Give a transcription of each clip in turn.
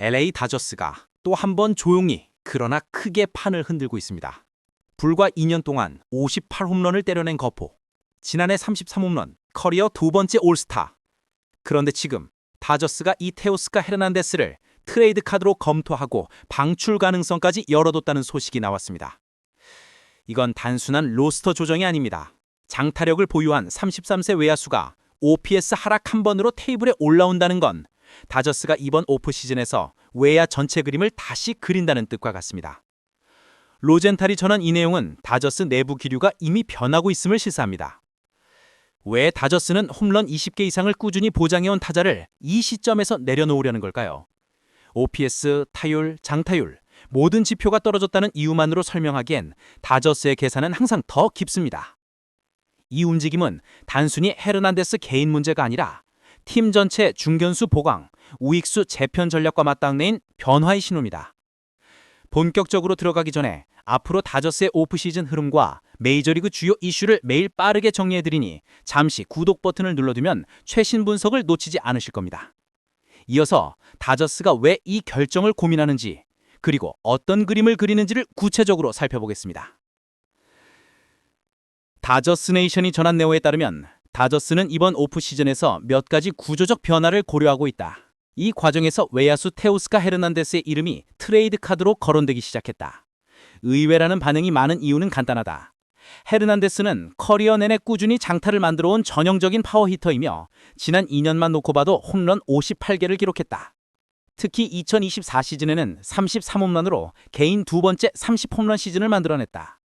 LA 다저스가 또 한 번 조용히 그러나 크게 판을 흔들고 있습니다. 불과 2년 동안 58홈런을 때려낸 거포. 지난해 33홈런, 커리어 두 번째 올스타. 그런데 지금 다저스가 이 테오스카 헤르난데스를 트레이드 카드로 검토하고 방출 가능성까지 열어뒀다는 소식이 나왔습니다. 이건 단순한 로스터 조정이 아닙니다. 장타력을 보유한 33세 외야수가 OPS 하락 한 번으로 테이블에 올라온다는 건 다저스가 이번 오프 시즌에서 외야 전체 그림을 다시 그린다는 뜻과 같습니다. 로젠탈이 전한 이 내용은 다저스 내부 기류가 이미 변하고 있음을 시사합니다. 왜 다저스는 홈런 20개 이상을 꾸준히 보장해온 타자를 이 시점에서 내려놓으려는 걸까요? OPS, 타율, 장타율 모든 지표가 떨어졌다는 이유만으로 설명하기엔 다저스의 계산은 항상 더 깊습니다. 이 움직임은 단순히 헤르난데스 개인 문제가 아니라 팀 전체 중견수 보강, 우익수 재편 전략과 맞닿는 변화의 신호입니다. 본격적으로 들어가기 전에 앞으로 다저스의 오프 시즌 흐름과 메이저리그 주요 이슈를 매일 빠르게 정리해드리니 잠시 구독 버튼을 눌러두면 최신 분석을 놓치지 않으실 겁니다. 이어서 다저스가 왜 이 결정을 고민하는지 그리고 어떤 그림을 그리는지를 구체적으로 살펴보겠습니다. 다저스 네이션이 전한 내용에 따르면 다저스는 이번 오프 시즌에서 몇 가지 구조적 변화를 고려하고 있다. 이 과정에서 외야수 테오스카 헤르난데스의 이름이 트레이드 카드로 거론되기 시작했다. 의외라는 반응이 많은 이유는 간단하다. 헤르난데스는 커리어 내내 꾸준히 장타를 만들어 온 전형적인 파워 히터이며 지난 2년만 놓고 봐도 홈런 58개를 기록했다. 특히 2024 시즌에는 33홈런으로 개인 두 번째 30홈런 시즌을 만들어냈다.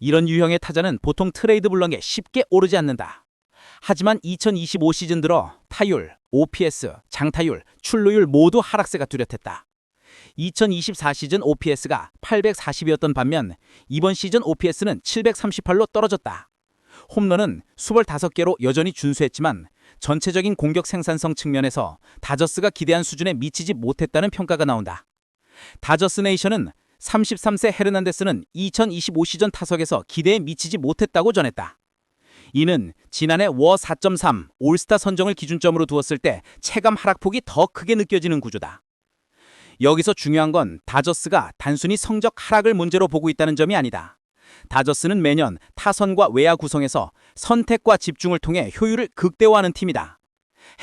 이런 유형의 타자는 보통 트레이드 블럭에 쉽게 오르지 않는다. 하지만 2025 시즌 들어 타율, OPS, 장타율, 출루율 모두 하락세가 뚜렷했다. 2024 시즌 OPS가 840이었던 반면 이번 시즌 OPS는 738로 떨어졌다. 홈런은 25개로 여전히 준수했지만 전체적인 공격 생산성 측면에서 다저스가 기대한 수준에 미치지 못했다는 평가가 나온다. 다저스 네이션은 33세 헤르난데스는 2025 시즌 타석에서 기대에 미치지 못했다고 전했다. 이는 지난해 워 4.3 올스타 선정을 기준점으로 두었을 때 체감 하락폭이 더 크게 느껴지는 구조다. 여기서 중요한 건 다저스가 단순히 성적 하락을 문제로 보고 있다는 점이 아니다. 다저스는 매년 타선과 외야 구성에서 선택과 집중을 통해 효율을 극대화하는 팀이다.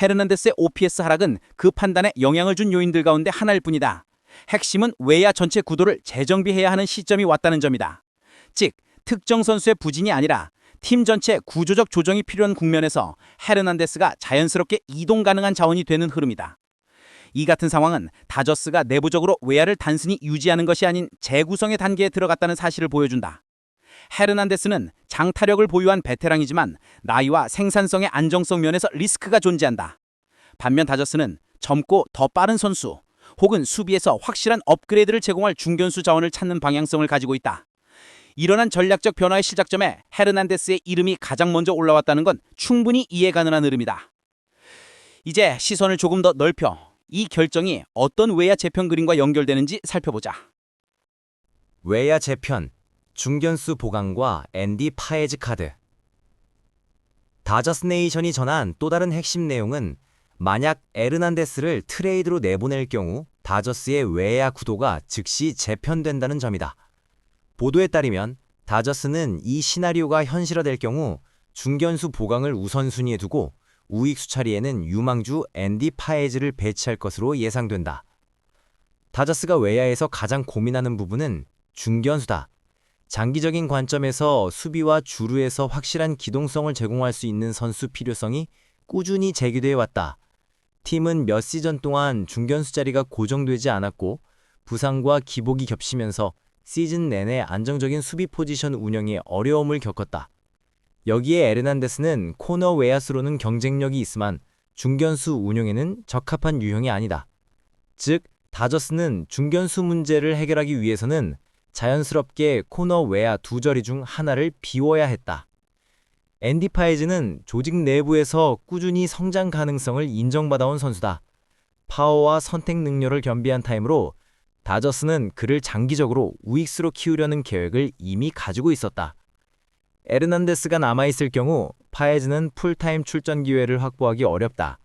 헤르난데스의 OPS 하락은 그 판단에 영향을 준 요인들 가운데 하나일 뿐이다. 핵심은 외야 전체 구도를 재정비해야 하는 시점이 왔다는 점이다. 즉, 특정 선수의 부진이 아니라 팀 전체 구조적 조정이 필요한 국면에서 헤르난데스가 자연스럽게 이동 가능한 자원이 되는 흐름이다. 이 같은 상황은 다저스가 내부적으로 외야를 단순히 유지하는 것이 아닌 재구성의 단계에 들어갔다는 사실을 보여준다. 헤르난데스는 장타력을 보유한 베테랑이지만 나이와 생산성의 안정성 면에서 리스크가 존재한다. 반면 다저스는 젊고 더 빠른 선수 혹은 수비에서 확실한 업그레이드를 제공할 중견수 자원을 찾는 방향성을 가지고 있다. 일어난 전략적 변화의 시작점에 헤르난데스의 이름이 가장 먼저 올라왔다는 건 충분히 이해 가능한 흐름이다. 이제 시선을 조금 더 넓혀 이 결정이 어떤 외야 재편 그림과 연결되는지 살펴보자. 외야 재편, 중견수 보강과 앤디 파에즈 카드. 다저스 네이션이 전한 또 다른 핵심 내용은 만약 에르난데스를 트레이드로 내보낼 경우 다저스의 외야 구도가 즉시 재편된다는 점이다. 보도에 따르면 다저스는 이 시나리오가 현실화될 경우 중견수 보강을 우선순위에 두고 우익 수 차리에는 유망주 앤디 파에즈를 배치할 것으로 예상된다. 다저스가 외야에서 가장 고민하는 부분은 중견수다. 장기적인 관점에서 수비와 주루에서 확실한 기동성을 제공할 수 있는 선수 필요성이 꾸준히 제기돼 왔다. 팀은 몇 시즌 동안 중견수 자리가 고정되지 않았고 부상과 기복이 겹치면서 시즌 내내 안정적인 수비 포지션 운영에 어려움을 겪었다. 여기에 에르난데스는 코너 외야수로는 경쟁력이 있지만 중견수 운용에는 적합한 유형이 아니다. 즉, 다저스는 중견수 문제를 해결하기 위해서는 자연스럽게 코너 외야 두 자리 중 하나를 비워야 했다. 앤디 파이즈는 조직 내부에서 꾸준히 성장 가능성을 인정받아온 선수다. 파워와 선택 능력을 겸비한 타임으로 다저스는 그를 장기적으로 우익수로 키우려는 계획을 이미 가지고 있었다. 에르난데스가 남아있을 경우 파에즈는 풀타임 출전 기회를 확보하기 어렵다.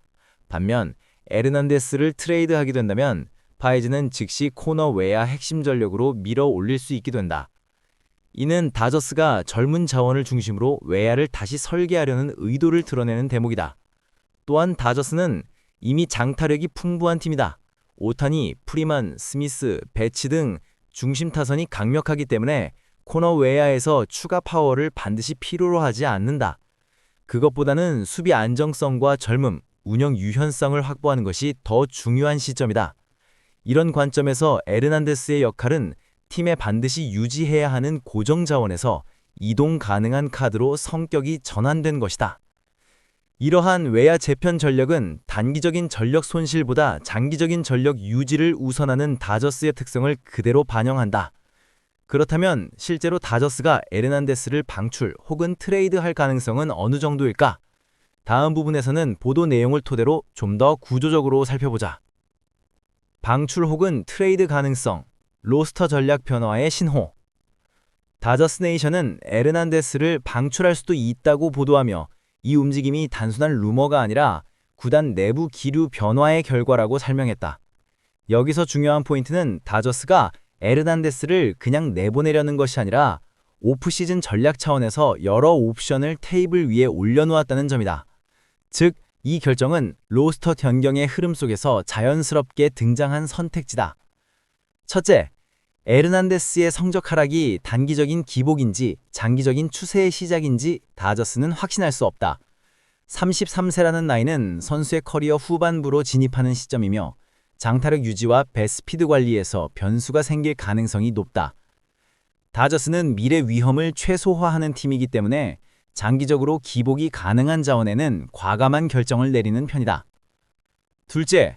반면 에르난데스를 트레이드하게 된다면 파헤즈는 즉시 코너 외야 핵심 전력으로 밀어 올릴 수 있게 된다. 이는 다저스가 젊은 자원을 중심으로 외야를 다시 설계하려는 의도를 드러내는 대목이다. 또한 다저스는 이미 장타력이 풍부한 팀이다. 오타니, 프리만, 스미스, 배치 등 중심 타선이 강력하기 때문에 코너 외야에서 추가 파워를 반드시 필요로 하지 않는다. 그것보다는 수비 안정성과 젊음, 운영 유연성을 확보하는 것이 더 중요한 시점이다. 이런 관점에서 에르난데스의 역할은 팀에 반드시 유지해야 하는 고정 자원에서 이동 가능한 카드로 성격이 전환된 것이다. 이러한 외야 재편 전력은 단기적인 전력 손실보다 장기적인 전력 유지를 우선하는 다저스의 특성을 그대로 반영한다. 그렇다면 실제로 다저스가 에르난데스를 방출 혹은 트레이드할 가능성은 어느 정도일까? 다음 부분에서는 보도 내용을 토대로 좀 더 구조적으로 살펴보자. 방출 혹은 트레이드 가능성, 로스터 전략 변화의 신호. 다저스 네이션은 에르난데스를 방출할 수도 있다고 보도하며 이 움직임이 단순한 루머가 아니라 구단 내부 기류 변화의 결과라고 설명했다. 여기서 중요한 포인트는 다저스가 에르난데스를 그냥 내보내려는 것이 아니라 오프시즌 전략 차원에서 여러 옵션을 테이블 위에 올려놓았다는 점이다. 즉, 이 결정은 로스터 변경의 흐름 속에서 자연스럽게 등장한 선택지다. 첫째, 에르난데스의 성적 하락이 단기적인 기복인지 장기적인 추세의 시작인지 다저스는 확신할 수 없다. 33세라는 나이는 선수의 커리어 후반부로 진입하는 시점이며 장타력 유지와 배스피드 관리에서 변수가 생길 가능성이 높다. 다저스는 미래 위험을 최소화하는 팀이기 때문에 장기적으로 기복이 가능한 자원에는 과감한 결정을 내리는 편이다. 둘째,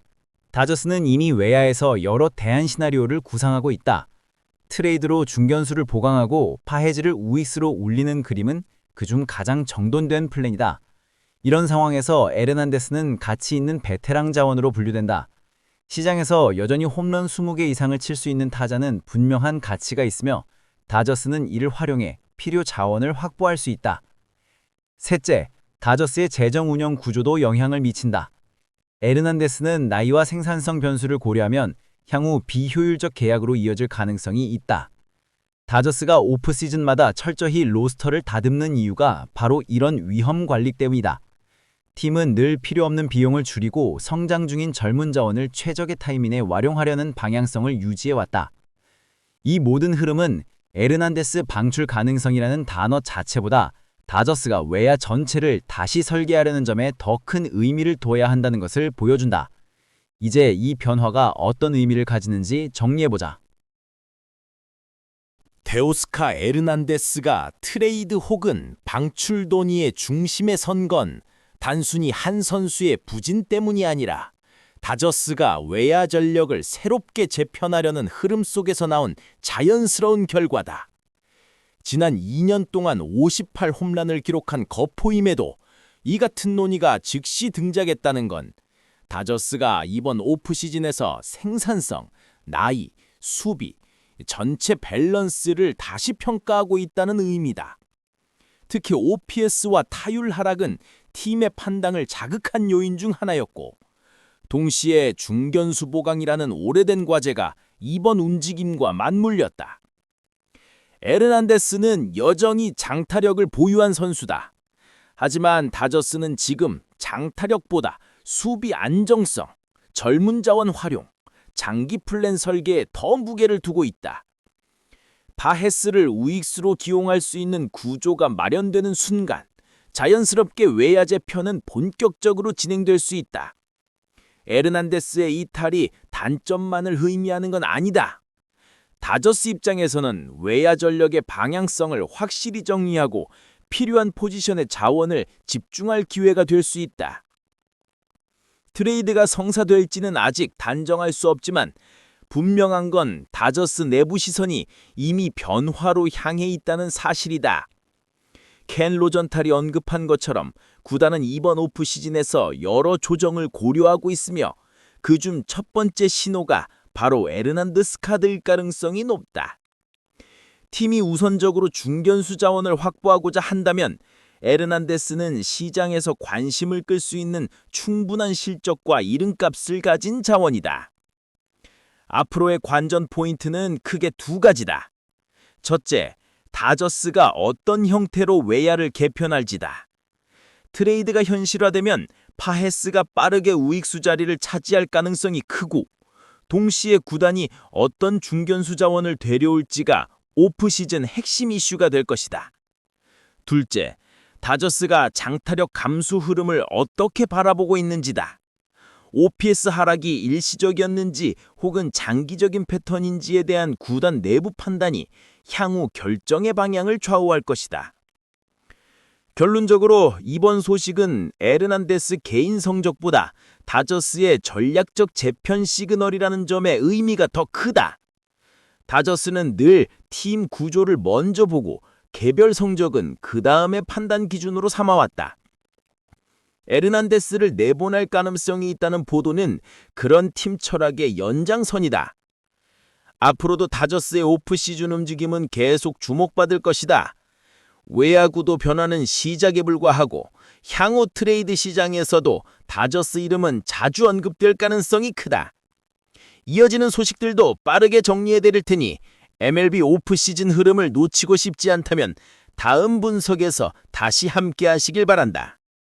다저스는 이미 외야에서 여러 대안 시나리오를 구상하고 있다. 트레이드로 중견수를 보강하고 파헤즈를 우익수로 올리는 그림은 그중 가장 정돈된 플랜이다. 이런 상황에서 에르난데스는 가치 있는 베테랑 자원으로 분류된다. 시장에서 여전히 홈런 20개 이상을 칠 수 있는 타자는 분명한 가치가 있으며 다저스는 이를 활용해 필요 자원을 확보할 수 있다. 셋째, 다저스의 재정 운영 구조도 영향을 미친다. 에르난데스는 나이와 생산성 변수를 고려하면 향후 비효율적 계약으로 이어질 가능성이 있다. 다저스가 오프 시즌마다 철저히 로스터를 다듬는 이유가 바로 이런 위험 관리 때문이다. 팀은 늘 필요 없는 비용을 줄이고 성장 중인 젊은 자원을 최적의 타이밍에 활용하려는 방향성을 유지해왔다. 이 모든 흐름은 에르난데스 방출 가능성이라는 단어 자체보다 다저스가 외야 전체를 다시 설계하려는 점에 더 큰 의미를 둬야 한다는 것을 보여준다. 이제 이 변화가 어떤 의미를 가지는지 정리해보자. 데오스카 에르난데스가 트레이드 혹은 방출 논의의 중심에 선 건 단순히 한 선수의 부진 때문이 아니라 다저스가 외야 전력을 새롭게 재편하려는 흐름 속에서 나온 자연스러운 결과다. 지난 2년 동안 58 홈런을 기록한 거포임에도 이 같은 논의가 즉시 등장했다는 건 다저스가 이번 오프 시즌에서 생산성, 나이, 수비, 전체 밸런스를 다시 평가하고 있다는 의미다. 특히 OPS와 타율 하락은 팀의 판단을 자극한 요인 중 하나였고 동시에 중견수 보강이라는 오래된 과제가 이번 움직임과 맞물렸다. 에르난데스는 여전히 장타력을 보유한 선수다. 하지만 다저스는 지금 장타력보다 수비 안정성, 젊은 자원 활용, 장기 플랜 설계에 더 무게를 두고 있다. 바헤스를 우익수로 기용할 수 있는 구조가 마련되는 순간 자연스럽게 외야제 편은 본격적으로 진행될 수 있다. 에르난데스의 이탈이 단점만을 의미하는 건 아니다. 다저스 입장에서는 외야 전력의 방향성을 확실히 정리하고 필요한 포지션의 자원을 집중할 기회가 될 수 있다. 트레이드가 성사될지는 아직 단정할 수 없지만 분명한 건 다저스 내부 시선이 이미 변화로 향해 있다는 사실이다. 켄 로전탈이 언급한 것처럼 구단은 이번 오프 시즌에서 여러 조정을 고려하고 있으며 그중 첫 번째 신호가 바로 에르난드스 카드일 가능성이 높다. 팀이 우선적으로 중견수 자원을 확보하고자 한다면 에르난데스는 시장에서 관심을 끌 수 있는 충분한 실적과 이름값을 가진 자원이다. 앞으로의 관전 포인트는 크게 두 가지다. 첫째, 다저스가 어떤 형태로 외야를 개편할지다. 트레이드가 현실화되면 파헤스가 빠르게 우익수 자리를 차지할 가능성이 크고 동시에 구단이 어떤 중견수 자원을 데려올지가 오프 시즌 핵심 이슈가 될 것이다. 둘째, 다저스가 장타력 감수 흐름을 어떻게 바라보고 있는지다. OPS 하락이 일시적이었는지 혹은 장기적인 패턴인지에 대한 구단 내부 판단이 향후 결정의 방향을 좌우할 것이다. 결론적으로 이번 소식은 에르난데스 개인 성적보다 다저스의 전략적 재편 시그널이라는 점의 의미가 더 크다. 다저스는 늘 팀 구조를 먼저 보고 개별 성적은 그 다음에 판단 기준으로 삼아왔다. 에르난데스를 내보낼 가능성이 있다는 보도는 그런 팀 철학의 연장선이다. 앞으로도 다저스의 오프 시즌 움직임은 계속 주목받을 것이다. 외야구도 변화는 시작에 불과하고 향후 트레이드 시장에서도 다저스 이름은 자주 언급될 가능성이 크다. 이어지는 소식들도 빠르게 정리해드릴 테니 MLB 오프 시즌 흐름을 놓치고 싶지 않다면 다음 분석에서 다시 함께 하시길 바란다.